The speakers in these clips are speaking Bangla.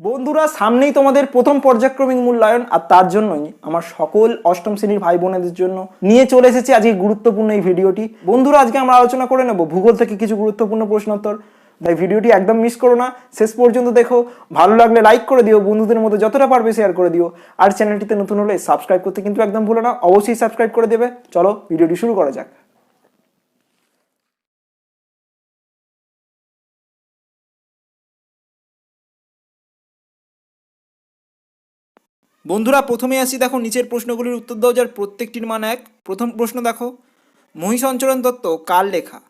বন্ধুরা, সামনেই তোমাদের প্রথম পর্যায়ক্রমিক মূল্যায়ন, আর তার জন্যই আমার সকল অষ্টম শ্রেণির ভাই বোনেদের জন্য নিয়ে চলে এসেছি আজকে গুরুত্বপূর্ণ এই ভিডিওটি। বন্ধুরা, আজকে আমরা আলোচনা করে নেব ভূগোল থেকে কিছু গুরুত্বপূর্ণ প্রশ্নোত্তর। তাই ভিডিওটি একদম মিস করো না, শেষ পর্যন্ত দেখো। ভালো লাগলে লাইক করে দিও, বন্ধুদের মধ্যে যতটা পারবে শেয়ার করে দিও। আর চ্যানেলটিতে নতুন হলে সাবস্ক্রাইব করতে কিন্তু একদম ভুলো না, অবশ্যই সাবস্ক্রাইব করে দেবে। চলো, ভিডিওটি শুরু করা যাক। বন্ধুরা, প্রথমে আসি দেখো, নিচের প্রশ্নগুলির উত্তর দাও, যার প্রত্যেকটির মান এক। প্রথম প্রশ্ন দেখো, মহিষঞ্চরণ দত্ত কার লেখা?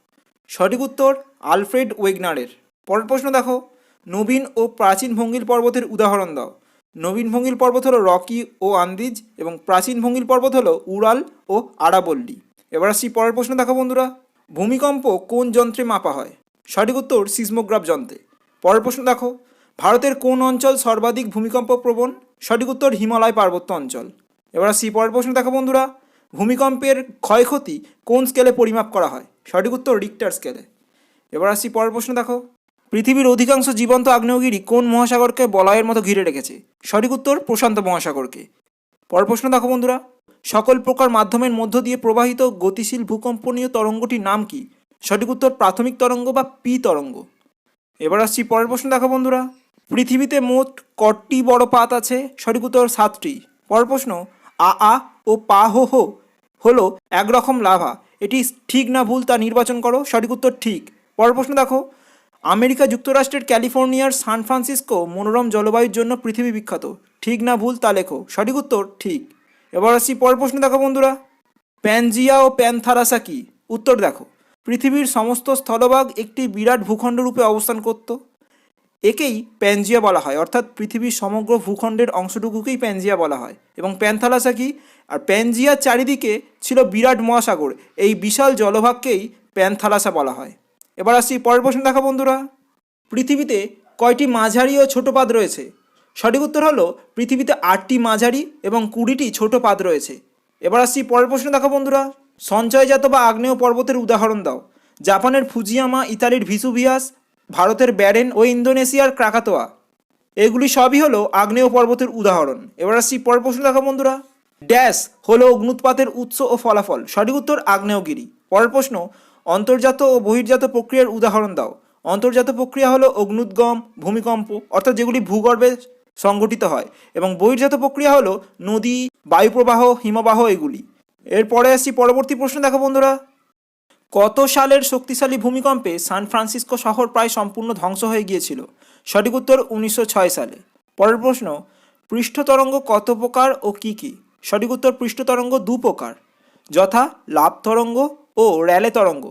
সঠিক উত্তর আলফ্রেড ওয়েগনারের। পরের প্রশ্ন দেখো, নবীন ও প্রাচীন ভঙ্গিল পর্বতের উদাহরণ দাও। নবীন ভঙ্গিল পর্বত হলো রকি ও আন্দিজ এবং প্রাচীন ভঙ্গিল পর্বত হলো উড়াল ও আরাবল্লী। এবার আসছি পরের প্রশ্ন দেখো, বন্ধুরা, ভূমিকম্প কোন যন্ত্রে মাপা হয়? সঠিক উত্তর সিসমোগ্রাফ যন্ত্রে। পরের প্রশ্ন দেখো, ভারতের কোন অঞ্চল সর্বাধিক ভূমিকম্প প্রবণ? সঠিক উত্তর হিমালয় পার্বত্য অঞ্চল। এবার আসছি পরের প্রশ্ন। দেখো বন্ধুরা, ভূমিকম্পের ক্ষয়ক্ষতি কোন স্কেলে পরিমাপ করা হয়? সঠিক উত্তর রিক্টার স্কেলে। এবার আসছি পরের প্রশ্ন। দেখো, পৃথিবীর অধিকাংশ জীবন্ত আগ্নেয়গিরি কোন মহাসাগরকে বলয়ের মতো ঘিরে রেখেছে? সঠিক উত্তর প্রশান্ত মহাসাগরকে। পরের প্রশ্ন। দেখো বন্ধুরা, সকল প্রকার মাধ্যমের মধ্য দিয়ে প্রবাহিত গতিশীল ভূকম্পনীয় তরঙ্গটির নাম কি? সঠিক উত্তর প্রাথমিক তরঙ্গ বা পি তরঙ্গ। এবার আসছি পরের প্রশ্ন। দেখো বন্ধুরা পৃথিবীতে মোট কটি বড় পাত আছে? সঠিক উত্তর সাতটি। পর প্রশ্ন, আ আ ও পা, হো হো হলো একরকম লাভা। এটি ঠিক না ভুল তা নির্বাচন করো, সঠিক উত্তর ঠিক। পরের প্রশ্ন দেখো, আমেরিকা যুক্তরাষ্ট্রের ক্যালিফোর্নিয়ার সান ফ্রান্সিসকো মনোরম জলবায়ুর জন্য পৃথিবী বিখ্যাত। ঠিক না ভুল তা লেখো, সঠিক উত্তর ঠিক। এবার আসছি পরের প্রশ্ন দেখো বন্ধুরা, প্যানজিয়া ও প্যানথারাসা কি? উত্তর দেখো, পৃথিবীর সমস্ত স্থলভাগ একটি বিরাট ভূখণ্ড রূপে অবস্থান করত। একেই প্যানজিয়া বলা হয়, অর্থাৎ পৃথিবীর সমগ্র ভূখণ্ডের অংশটুকুকেই প্যানজিয়া বলা হয়। এবং প্যানথালাসা কি? আর প্যানজিয়ার চারিদিকে ছিল বিরাট মহাসাগর, এই বিশাল জলভাগকেই প্যানথালাসা বলা হয়। এবার আসছি পরের প্রশ্ন দেখা বন্ধুরা। পৃথিবীতে কয়টি মাঝারি ও ছোট পাদ রয়েছে? সঠিক উত্তর হলো পৃথিবীতে আটটি মাঝারি এবং কুড়িটি ছোট পাদ রয়েছে। এবার আসছি পরের প্রশ্ন দেখো বন্ধুরা। সঞ্চয়জাত বা আগ্নেয় পর্বতের উদাহরণ দাও। জাপানের ফুজিয়ামা, ইতালির ভিসুভিয়াস ভারতের ব্যারেন ও ইন্দোনেশিয়ার ক্রাকাতোয়া। এগুলি সবই হলো আগ্নেয় পর্বতের উদাহরণ। এবার আসছি পরের প্রশ্ন দেখো বন্ধুরা। ড্যাশ হলো অগ্নুৎপাতের উৎস ও ফলাফল। সঠিক উত্তর আগ্নেয়গিরি। পরের প্রশ্ন, অন্তর্জাত ও বহির্জাত প্রক্রিয়ার উদাহরণ দাও। অন্তর্জাত প্রক্রিয়া হলো অগ্নুদ্গম ভূমিকম্প, অর্থাৎ যেগুলি ভূগর্ভে সংগঠিত হয়। এবং বহির্জাত প্রক্রিয়া হলো নদী, বায়ুপ্রবাহ, হিমবাহ, এগুলি। এরপরে আসছি পরবর্তী প্রশ্ন দেখো বন্ধুরা। কত সালের শক্তিশালী ভূমিকম্পে সান ফ্রান্সিসকো শহর প্রায় সম্পূর্ণ ধ্বংস হয়ে গিয়েছিল? সঠিক উত্তর উনিশশো ছয় সালে। পরের প্রশ্ন পৃষ্ঠতরঙ্গ কত প্রকার ও কি কি? সঠিক উত্তর পৃষ্ঠতরঙ্গ দু প্রকার। যথা, লাভ তরঙ্গ ও র্যালে তরঙ্গ।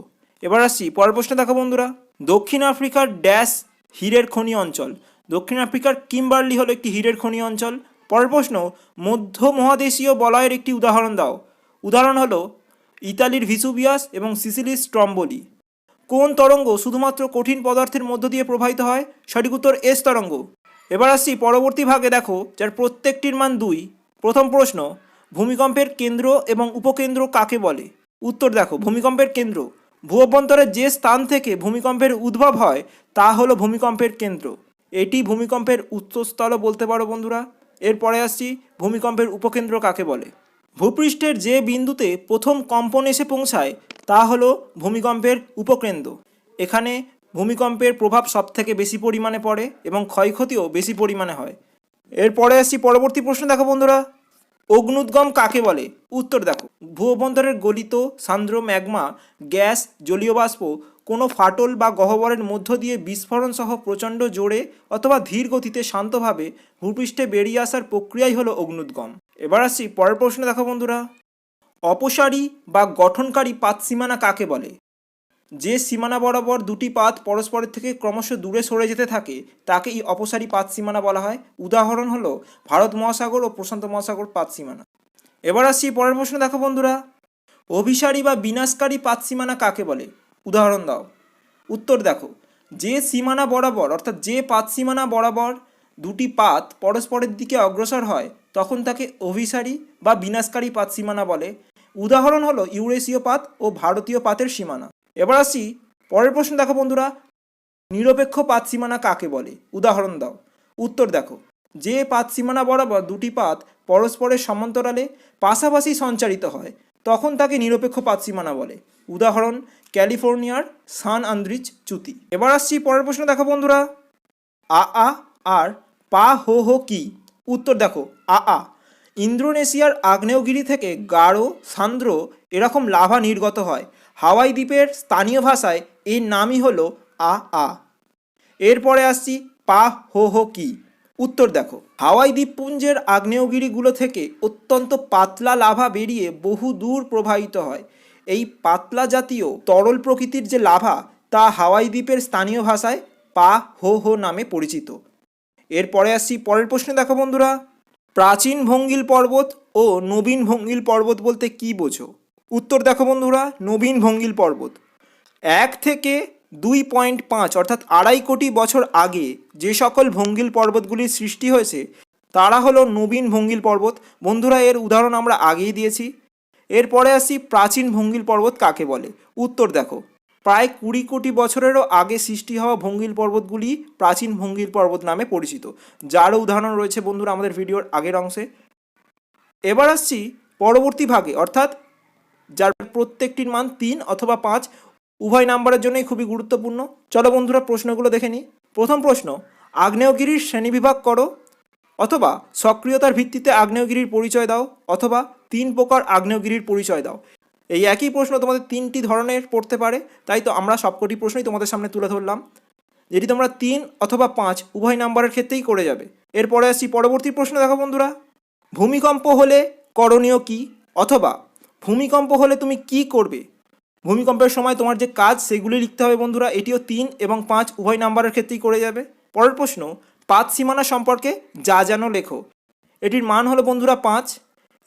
এবার আসছি পরের প্রশ্ন দেখো বন্ধুরা। দক্ষিণ আফ্রিকার ড্যাশ হীরের খনি অঞ্চল। দক্ষিণ আফ্রিকার কিমবার্লি হলো একটি হীরের খনি অঞ্চল। পরের প্রশ্ন, মধ্য মহাদেশীয় বলয়ের একটি উদাহরণ দাও। উদাহরণ হলো ইতালির ভিসুবিয়াস এবং সিসিলির স্ট্রম্বলি। কোন তরঙ্গ শুধুমাত্র কঠিন পদার্থের মধ্য দিয়ে প্রবাহিত হয়? সঠিক উত্তর এস তরঙ্গ। এবার আসছি পরবর্তী ভাগে, দেখো, যার প্রত্যেকটির মান দুই। প্রথম প্রশ্ন, ভূমিকম্পের কেন্দ্র এবং উপকেন্দ্র কাকে বলে? উত্তর দেখো, ভূমিকম্পের কেন্দ্র। ভূ অভ্যন্তরের যে স্থান থেকে ভূমিকম্পের উদ্ভব হয়, তা হলো ভূমিকম্পের কেন্দ্র। এটি ভূমিকম্পের উৎসস্থলও বলতে পারো বন্ধুরা। এরপরে আসছি, ভূমিকম্পের উপকেন্দ্র কাকে বলে? ভূপৃষ্ঠের যে বিন্দুতে প্রথম কম্পন এসে পৌঁছায়, তা হলো ভূমিকম্পের উপকেন্দ্র। এখানে ভূমিকম্পের প্রভাব সবথেকে বেশি পরিমাণে পড়ে এবং ক্ষয়ক্ষতিও বেশি পরিমাণে হয়। এরপরে আসছি পরবর্তী প্রশ্ন দেখো বন্ধুরা। অগ্নুদ্গম কাকে বলে? উত্তর দেখো। ভূ অভ্যন্তরের গলিত সান্দ্র ম্যাগমা গ্যাস জলীয় বাষ্প কোনো ফাটল বা গহ্বরের মধ্য দিয়ে বিস্ফোরণ সহ প্রচণ্ড জোরে অথবা ধীর গতিতে শান্তভাবে ভূপৃষ্ঠে বেরিয়ে আসার প্রক্রিয়াই হলো অগ্নুদ্গম। এবার আসছি পরের প্রশ্ন দেখো বন্ধুরা। অপসারী বা গঠনকারী পাত সীমানা কাকে বলে? যে সীমানা বরাবর দুটি পাত পরস্পরের থেকে ক্রমশ দূরে সরে যেতে থাকে তাকে এই অপসারী পাত সীমানা বলা হয়। উদাহরণ হলো ভারত মহাসাগর ও প্রশান্ত মহাসাগর পাত সীমানা। এবার আসছি পরের প্রশ্ন দেখো বন্ধুরা। অভিসারী বা বিনাশকারী পাত সীমানা কাকে বলে? উদাহরণ দাও। উত্তর দেখো। যে সীমানা বরাবর, অর্থাৎ যে পাত সীমানা বরাবর দুটি পাত পরস্পরের দিকে অগ্রসর হয়, তখন তাকে অভিসারী বা বিনাশকারী পাত সীমানা বলে। উদাহরণ হলো ইউরেশীয় পাত ও ভারতীয় পাতের সীমানা। এবার আসি পরের প্রশ্ন দেখো বন্ধুরা, নিরপেক্ষ পাত সীমানা কাকে বলে? উদাহরণ দাও। উত্তর দেখো। যে পাত সীমানা বরাবর দুটি পাত পরস্পরের সমান্তরালে পাশাপাশি সঞ্চারিত হয়, তখন তাকে নিরপেক্ষ পাত সীমানা বলে। উদাহরণ ক্যালিফোর্নিয়ার সান আন্দ্রিচ চুতি। এবার আসছি পরের প্রশ্ন দেখো বন্ধুরা। আ আ, আর, পা, হো হো, কি? উত্তর দেখো, আ আ ইন্দ্রোনেশিয়ার আগ্নেয়গিরি থেকে গাঢ় সান্দ্র এরকম লাভা নির্গত হয়। হাওয়াই দ্বীপের স্থানীয় ভাষায় এর নামই হলো আ আ। এরপরে আসছি, পা, হো হো, কি? উত্তর দেখো, হাওয়াই দ্বীপপুঞ্জের আগ্নেয়গিরিগুলো থেকে অত্যন্ত পাতলা লাভা বেরিয়ে বহু দূর প্রবাহিত হয়। এই পাতলা জাতীয় তরল প্রকৃতির যে লাভা, তা হাওয়াই দ্বীপের স্থানীয় ভাষায় পা হো হো নামে পরিচিত। এরপরে আসছি পরের প্রশ্নে দেখো বন্ধুরা। প্রাচীন ভঙ্গিল পর্বত ও নবীন ভঙ্গিল পর্বত বলতে কি বোঝো? উত্তর দেখো বন্ধুরা, নবীন ভঙ্গিল পর্বত। এক থেকে দুই পয়েন্ট পাঁচ, অর্থাৎ আড়াই কোটি বছর আগে যে সকল ভঙ্গিল পর্বতগুলির সৃষ্টি হয়েছে, তারা হলো নবীন ভঙ্গিল পর্বত। বন্ধুরা, এর উদাহরণ আমরা আগেই দিয়েছি। এরপরে আসি প্রাচীন ভঙ্গিল পর্বত কাকে বলে? উত্তর দেখো। প্রায় কুড়ি কোটি বছরেরও আগে সৃষ্টি হওয়া ভঙ্গিল পর্বতগুলি প্রাচীন ভঙ্গিল পর্বত নামে পরিচিত। যারও উদাহরণ রয়েছে বন্ধুরা আমাদের ভিডিওর আগের অংশে। এবার আসছি পরবর্তী ভাগে, অর্থাৎ যার প্রত্যেকটির মান তিন অথবা পাঁচ, উভয় নাম্বারের জন্যই খুবই গুরুত্বপূর্ণ। চলো বন্ধুরা প্রশ্নগুলো দেখে নিই। প্রথম প্রশ্ন, আগ্নেয়গিরির শ্রেণীবিভাগ করো অথবা সক্রিয়তার ভিত্তিতে আগ্নেয়গিরির পরিচয় দাও অথবা তিন প্রকার আগ্নেয়গিরির পরিচয় দাও। এই একই প্রশ্ন তোমাদের তিনটি ধরনের পড়তে পারে, তাই তো আমরা সবকটি প্রশ্নই তোমাদের সামনে তুলে ধরলাম। যেটি তোমরা তিন অথবা পাঁচ উভয় নাম্বারের ক্ষেত্রেই করে যাবে। এরপরে আসছি পরবর্তী প্রশ্ন দেখো বন্ধুরা। ভূমিকম্প হলে করণীয় কি অথবা ভূমিকম্প হলে তুমি কি করবে? ভূমিকম্পের সময় তোমার যে কাজ সেগুলি লিখতে হবে বন্ধুরা, এটিও তিন এবং পাঁচ উভয় নাম্বারের ক্ষেত্রেই করে যাবে। পরের প্রশ্ন পাঁচ সীমানা সম্পর্কে যা যেন লেখো। এটির মান হলো বন্ধুরা পাঁচ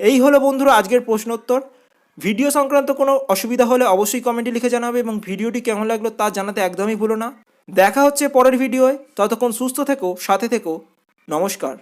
এই হলো বন্ধুরা আজকের প্রশ্নোত্তর। ভিডিও সংক্রান্ত কোনো অসুবিধা হলে অবশ্যই কমেন্টে লিখে জানাবে এবং ভিডিওটি কেমন লাগল তা জানাতে একদমই ভুলো না। দেখা হচ্ছে পরের ভিডিওয়। ততক্ষণ সুস্থ থেকো, সাথে থেকো। নমস্কার।